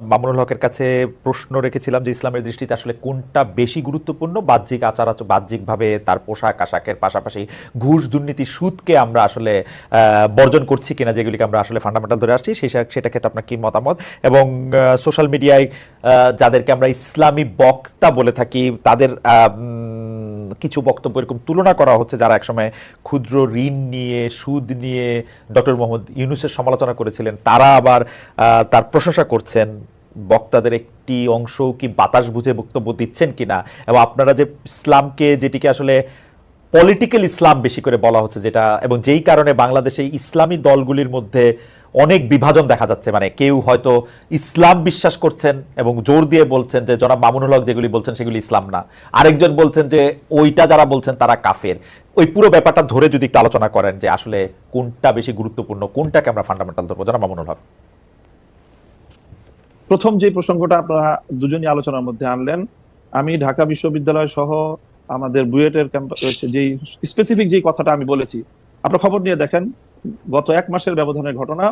মামুনুল হকের কাছে প্রশ্ন রেখেছিলাম যে ইসলামের দৃষ্টিতে আসলে কোনটা বেশি গুরুত্বপূর্ণ? বাহ্যিক আচার আচর বাহ্যিকভাবে তার পোশাক, আশাকের পাশাপাশি ঘুষ, দুর্নীতি, সুদকে আমরা আসলে বর্জন করছি কিনা যেগুলিকে আমরা আসলে ফান্ডামেন্টাল ধরে আসছি, সেই সেটা ক্ষেত্রে আপনার কী মতামত? এবং সোশ্যাল মিডিয়ায় যাদেরকে আমরা ইসলামী বক্তা বলে থাকি, তাদের কিছু বক্তব্য এরকম তুলনা করা হচ্ছে যারা একসময় ক্ষুদ্র ঋণ নিয়ে, সুদ নিয়ে ডক্টর মোহাম্মদ ইউনুসের সমালোচনা করেছিলেন, তারা আবার তার প্রশংসা করছেন। বক্তাদের একটি অংশ কি বাতাস বুঝে বক্তব্য দিচ্ছেন কিনা? এবং আপনারা যে ইসলামকে, যেটিকে আসলে পলিটিক্যাল ইসলাম বেশি করে বলা হচ্ছে যেটা, এবং যেই কারণে বাংলাদেশে ইসলামী দলগুলির মধ্যে অনেক বিভাজন দেখা যাচ্ছে। মানে কেউ হয়তো ইসলাম বিশ্বাস করছেন এবং জোর দিয়ে বলছেন যে, জনাব মামুনুল হক যেগুলি বলছেন সেগুলি ইসলাম না। আরেকজন বলছেন যে, ওইটা যারা বলছেন তারা কাফের। ওই পুরো ব্যাপারটা ধরে যদি একটু আলোচনা করেন যে, আসলে কোনটা বেশি গুরুত্বপূর্ণ, কোনটাকে আমরা ফান্ডামেন্টাল ধরবো? জনাব মামুনুল হক। প্রথম যে প্রসঙ্গটা আপনারা দুজনই আলোচনার মধ্যে আনলেন, আমি ঢাকা বিশ্ববিদ্যালয় সহ আমাদের বুয়েটের ক্যাম্পাস যে স্পেসিফিক যে কথাটা আমি বলেছি, আপনার খবর নিয়ে দেখেন গত এক মাসের ব্যবধানের ঘটনা,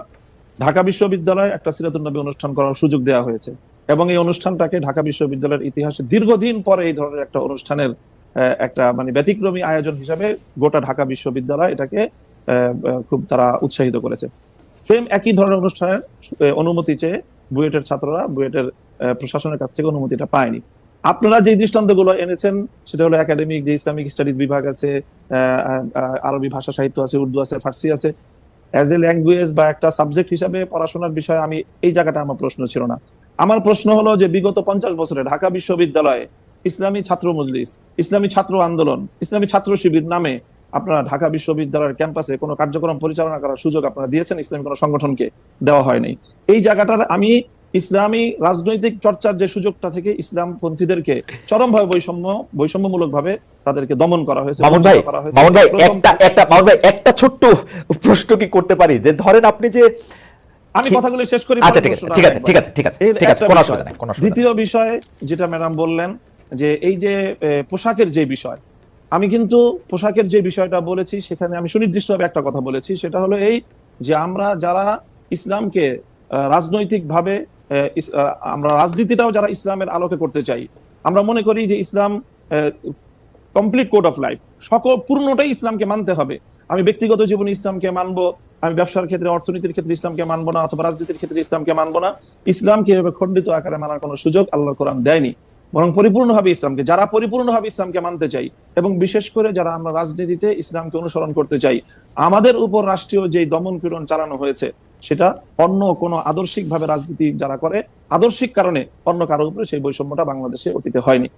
ঢাকা বিশ্ববিদ্যালয়ে একটা সিরাতুল নবী অনুষ্ঠান করার সুযোগ দেওয়া হয়েছে এবং এই অনুষ্ঠানটাকে ঢাকা বিশ্ববিদ্যালয়ের ইতিহাসে দীর্ঘদিন পরে এই ধরনের একটা অনুষ্ঠানের একটা মানে ব্যতিক্রমী আয়োজন হিসাবে গোটা ঢাকা বিশ্ববিদ্যালয় এটাকে খুব তারা উৎসাহিত করেছে। সেম একই ধরনের অনুষ্ঠানের অনুমতি চেয়ে বুয়েটের ছাত্ররা বুয়েটের প্রশাসনের কাছ থেকে অনুমতিটা পায়নি। আপনারা যে দৃষ্টান্তগুলো এনেছেন, সেটা হলো একাডেমিক যে ইসলামিক স্টাডিজ বিভাগ আছে আরবি ভাষা সাহিত্য আছে, উর্দু আছে, ফার্সি আছে অ্যাজ এ ল্যাঙ্গুয়েজ বা একটা সাবজেক্ট হিসাবে পড়াশোনার বিষয়ে আমি এই জায়গাটা আমার প্রশ্ন ছিল না। আমার প্রশ্ন হলো যে বিগত পঞ্চাশ বছরে ঢাকা বিশ্ববিদ্যালয়ে ইসলামী ছাত্র মজলিস, ইসলামী ছাত্র আন্দোলন, ইসলামী ছাত্র শিবির নামে আপনারা ঢাকা বিশ্ববিদ্যালয়ের ক্যাম্পাসে কোনো কার্যক্রম পরিচালনা করার সুযোগ আপনারা দিয়েছেন, ইসলামী কোনো সংগঠনকে দেওয়া হয়নি। এই জায়গাটার আমি ইসলামী রাজনৈতিক চর্চার যে সুযোগটা থেকে ইসলাম পন্থীদেরকে চরমভাবে বৈষম্য বৈষম্যমূলক ভাবে তাদেরকে দমন করা হয়েছে মামুন ভাই। মামুন ভাই একটা একটা মামুন ভাই একটা ছোট্ট প্রশ্ন কি করতে পারি? যে ধরেন আপনি যে আমি কথাগুলো শেষ করি আচ্ছা ঠিক আছে ঠিক আছে ঠিক আছে ঠিক আছে ঠিক আছে কোনো অসুবিধা নেই কোনো অসুবিধা দ্বিতীয় বিষয় যেটা ম্যাডাম বললেন যে এই যে পোশাকের যে বিষয় আমি কিন্তু পোশাকের যে বিষয়টা বলেছি সেখানে আমি সুনির্দিষ্টভাবে একটা কথা বলেছি সেটা হলো এই যে আমরা যারা ইসলামকে রাজনৈতিক ভাবে আমরা রাজনীতিটাও যারা ইসলামের আলোকে করতে চাই, আমরা মনে করি যে Islam complete code of life সকল পূর্ণটাই ইসলামকে মানতে হবে। আমি ব্যক্তিগত জীবনে ইসলামকে মানবো, আমি ব্যবসার ক্ষেত্রে, অর্থনীতির ক্ষেত্রে ইসলামকে মানবো না, অথবা রাজনীতির ক্ষেত্রে ইসলামকে মানবো না, ইসলামকে এভাবে খণ্ডিত আকারে মানার কোনো সুযোগ আল্লাহ কোরআন দেয়নি। বরং পরিপূর্ণভাবে ইসলামকে, যারা পরিপূর্ণভাবে ইসলামকে মানতে চাই, এবং বিশেষ করে যারা আমরা রাজনীতিতে ইসলামকে অনুসরণ করতে চাই, আমাদের উপর রাষ্ট্রীয় যে দমন পীড়ন চালানো হয়েছে সেটা অন্য কোনো আদর্শিক ভাবে রাজনীতি যারা করে আদর্শিক কারণে অন্য কারোর উপরে সেই বৈষম্যটা বাংলাদেশে অতীতে হয়নি।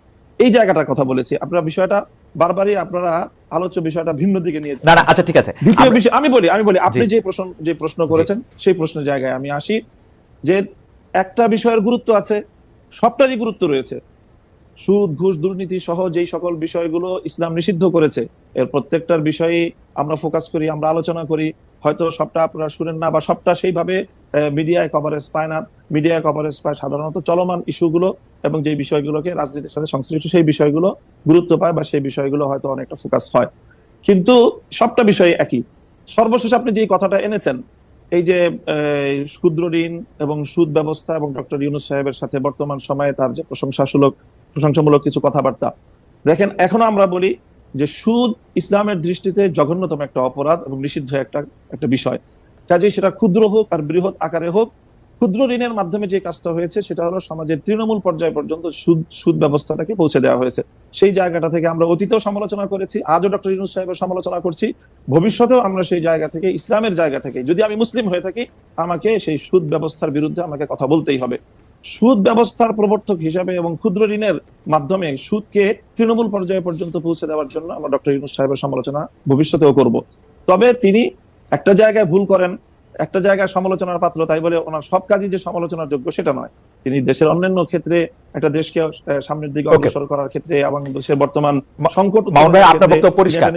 এই জায়গাটার কথা বলেছি। আপনারা বিষয়টা বারবারই আপনারা আলোচ্য বিষয়টা ভিন্ন দিকে নিয়ে না না আচ্ছা ঠিক আছে। দ্বিতীয় বিষয় আমি বলি আমি বলি আপনি যে প্রশ্ন যে প্রশ্ন করেছেন সেই প্রশ্নের জায়গায় আমি আসি যে একটা বিষয়ের গুরুত্ব আছে সবটারই গুরুত্ব রয়েছে। সুদ ঘুষ দুর্নীতি সহ যেই সকল বিষয়গুলো ইসলাম নিষিদ্ধ করেছে এর প্রত্যেকটার বিষয়ে আমরা ফোকাস করি আমরা আলোচনা করি। হয়তো সবটা আপনারা শুনেন না বা সবটা সেইভাবে মিডিয়ায় কভারেজ পায় না। মিডিয়ায় কভারেজ পায় সাধারণত চলমান ইস্যুগুলো এবং যে বিষয়গুলোকে রাজনীতির সাথে সংশ্লিষ্ট সেই বিষয়গুলো গুরুত্ব পায় বা সেই বিষয়গুলো হয়তো অনেকটা ফোকাস হয়। কিন্তু সবটা বিষয় একই। সর্বশেষ আপনি যে কথাটা এনেছেন, এই যে ক্ষুদ্র ঋণ এবং সুদ ব্যবস্থা এবং ডক্টর ইউনুস সাহেবের সাথে বর্তমান সময়ে তার যে প্রশংসাসূলক, প্রশংসামূলক কিছু কথাবার্তা। দেখেন, এখনও আমরা বলি যে সুদ ইসলামের দৃষ্টিতে জঘন্যতম একটা অপরাধ এবং নিষিদ্ধ একটা একটা বিষয়। কাজেই সেটা ক্ষুদ্র হোক আর বৃহৎ আকারে হোক, ক্ষুদ্র ঋণের মাধ্যমে যে কাজটা হয়েছে সেটা হলো সমাজের তৃণমূল পর্যায় পর্যন্ত সুদ সুদ ব্যবস্থাটাকে পৌঁছে দেওয়া হয়েছে। সেই জায়গাটা থেকে আমরা অতীতেও সমালোচনা করেছি, আজও ডক্টর ইউনুস সাহেবের সমালোচনা করছি। ভবিষ্যতেও আমরা সেই জায়গা থেকে, ইসলামের জায়গা থেকে, যদি আমি মুসলিম হয়ে থাকি, আমাকে সেই সুদ ব্যবস্থার বিরুদ্ধে আমাকে কথা বলতেই হবে। সুদ ব্যবস্থার প্রবর্তক হিসাবে এবং ক্ষুদ্র ঋণের মাধ্যমে সুদকে তৃণমূল পর্যায়ে পর্যন্ত পৌঁছে দেওয়ার জন্য আমরা ডক্টর ইউনুস সাহেবের সমালোচনা ভবিষ্যতেও করব। তবে তিনি একটা জায়গায় ভুল করেন একটা জায়গায় সমালোচনার পাত্র তাই বলে ওনার সব কাজই যে সমালোচনার যোগ্য সেটা নয়। তিনি দেশের অন্যান্য ক্ষেত্রে একটা দেশকে সামনের দিকে অগ্রসর করার ক্ষেত্রে এবং দেশের বর্তমান সংকট আপনার বক্তব্য পরিষ্কার।